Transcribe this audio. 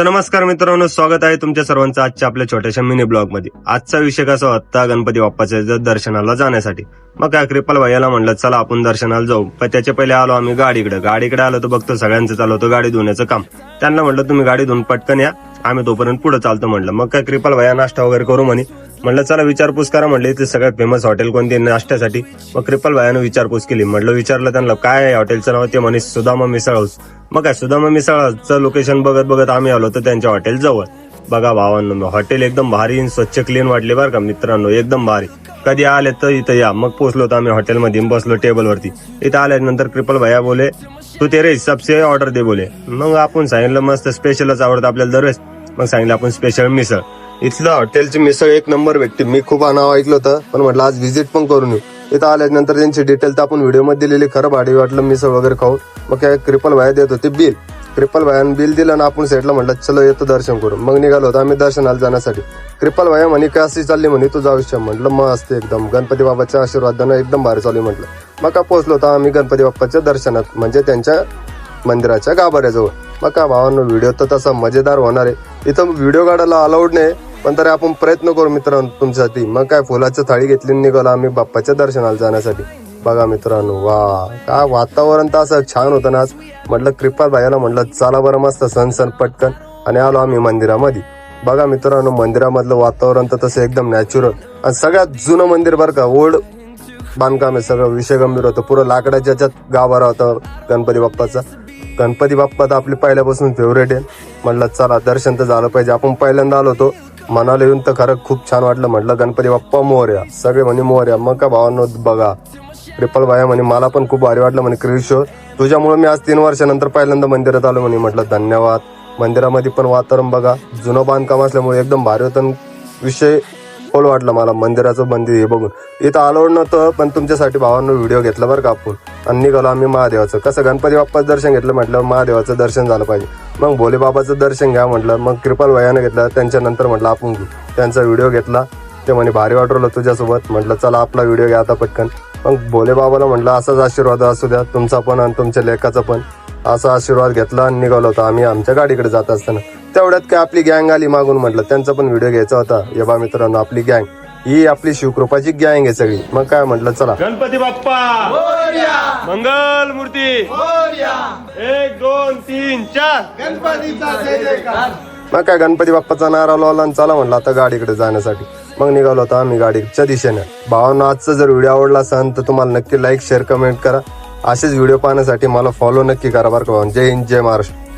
तर नमस्कार मित्रांनो स्वागत आहे तुमच्या सर्वांचं आजच्या आपल्या छोट्याशा मिनी ब्लॉगमध्ये आजचा विषय कसा होता गणपती बाप्पाच्या दर्शनाला जाण्यासाठी? मग काय कृपाल भैयाला म्हणलं चला आपण दर्शनाला जाऊ. पण त्याच्या पहिले आलो आम्ही गाडीकडे. गाडीकडे आलो तर बघतो सगळ्यांचं चालू होतं गाडी धुण्याचं काम. त्यांना म्हणलं तुम्ही गाडी धुवून पटकन या. आम्ही तोपर्यंत पुढे चालतो म्हटलं मग काय कृपाल भैया नाश्ता वगैरे करू म्हणे. म्हणलं चला विचारपूस करा म्हटलं इथे सगळ्यात फेमस हॉटेल कोणते नाश्त्यासाठी? मग क्रिपल भायानं विचारपूस केली. म्हटलं विचारलं त्यांना काय आहे हॉटेलचं नाव? ते म्हणे सुदामा मिसळ हाऊस. मग काय सुदामा मिसळ हाऊसचं लोकेशन बघत बघत आम्ही आलो तर त्यांच्या हॉटेल जवळ. बघा भावांनो हॉटेल एकदम भारी स्वच्छ क्लीन वाटले बरं का मित्रांनो एकदम भारी. कधी आले तर इथं या. मग पोचलो तर आम्ही हॉटेलमध्ये बसलो टेबलवरती. इथं आल्यानंतर क्रिपल भैया बोले तू तेरे रे से ऑर्डर दे बोले. मग आपण सांगितलं मस्त स्पेशलच आवडतं आपल्याला दरवेळेस. मग सांगितलं आपण स्पेशल मिसळ. इथलं हॉटेलची मिसळ एक नंबर भेटते. मी खूप नाव ऐकलं होतं पण म्हटलं आज व्हिजिट पण करून येऊ. इथं आल्यानंतर त्यांची डिटेल तर आपण व्हिडिओमध्ये दिलेली खरं भाडी वाटलं मिसळ वगैरे खाऊन. मग काय क्रिपल भाया देत होते बिल क्रिपल भायानं बिल दिलं आणि आपण सेटला म्हटलं चलो येतो दर्शन करू मग निघालो होतो आम्ही दर्शनाला जाण्यासाठी. क्रिपल भाया म्हणे कशी चालली म्हणे? तू जाऊ इच्छा म्हटलं मस्त एकदम. गणपती बाबाच्या आशीर्वादानं एकदम भारी चालू म्हटलं. मग का पोहोचलो होतो आम्ही गणपती बाप्पाच्या दर्शनात म्हणजे त्यांच्या मंदिराच्या गाभाऱ्याजवळ. मग का भावांनो व्हिडिओ तर तसा मजेदार होणार आहे. इथं व्हिडिओ काढायला अलाउड नाही. पण तरी आपण प्रयत्न करू मित्रांनो तुमच्यासाठी. मग काय फुलाचं थाळी घेतली आणि निघालो आम्ही बाप्पाच्या दर्शनाला जाण्यासाठी. बघा मित्रांनो वा काय वातावरण तर असं छान होतं ना आज. म्हटलं कृपा भाईला म्हटलं चला बरं मस्त सण सण पटकन. आणि आलो आम्ही मंदिरामध्ये. बघा मित्रांनो मंदिरामधलं वातावरण तर तसं एकदम नॅचरल आणि सगळ्यात जुनं मंदिर बरं का ओल्ड बांधकाम आहे सगळं विषय गंभीर होतं. पुरं लाकडाच्या याच्यात गाभारा होता गणपती बाप्पाचा. गणपती बाप्पा तर आपली पहिल्यापासून फेवरेट आहे. म्हटलं चला दर्शन तर झालं पाहिजे. आपण पहिल्यांदा आलो होतो. मनाला येऊन तर खरं खूप छान वाटलं. म्हटलं गणपती बाप्पा मोर्या. सगळे म्हणे मोर्या. मग का भावांनो बघा ट्रिपल भाया म्हणे मला पण खूप भारी वाटलं म्हणे क्रिशो तुझ्यामुळे मी आज तीन वर्षानंतर पहिल्यांदा मंदिरात आलो म्हणे म्हटलं धन्यवाद. मंदिरामध्ये पण वातावरण बघा जुनं बांधकाम असल्यामुळे एकदम भारी होतं. विषय खोल वाटलं मला मंदिराचं मंदिर हे बघून. इथं आलो नव्हतं पण तुमच्यासाठी भावांनो व्हिडिओ घेतला बरं का आपण आणि निघालो आम्ही महादेवाचं. कसं गणपती बाप्पाचं दर्शन घेतलं म्हटलं महादेवाचं दर्शन झालं पाहिजे. मग भोले बाबाचं दर्शन घ्या म्हटलं मग कृपाल वयानं घेतलं त्यांच्यानंतर म्हटलं आपण घेऊ. त्यांचा व्हिडिओ घेतला ते म्हणे भारी वाटवलं तुझ्यासोबत. म्हटलं चला आपला व्हिडिओ घ्या आता पटकन. मग भोले बाबाला म्हटलं असाच आशीर्वाद असू द्या तुमचा पण आणि तुमच्या लेखाचा पण. असा आशीर्वाद घेतला आणि निघालो होता आम्ही आमच्या गाडीकडे जात असताना. तेवढ्यात काय आपली गँग आली मागून म्हटलं त्यांचा पण व्हिडिओ घ्यायचा होता. ये बा मित्रांनो आपली गँग ही आपली शिवकृपाची गँग आहे सगळी. मग काय म्हटलं चला. गणपती बाप्पा! मंगल मूर्ती! एक दोन तीन चार! मग काय गणपती बाप्पाचा नारा लावला आणि चला म्हटलं आता गाडीकडे जाण्यासाठी. मग निघालो होतो आम्ही गाडीच्या दिशेने. भावांना आजचा जर व्हिडिओ आवडला असेल तर तुम्हाला नक्की लाईक शेअर कमेंट करा. असेच व्हिडिओ पाहण्यासाठी मला फॉलो नक्की करा बरं का. जय हिंद जय महाराष्ट्र.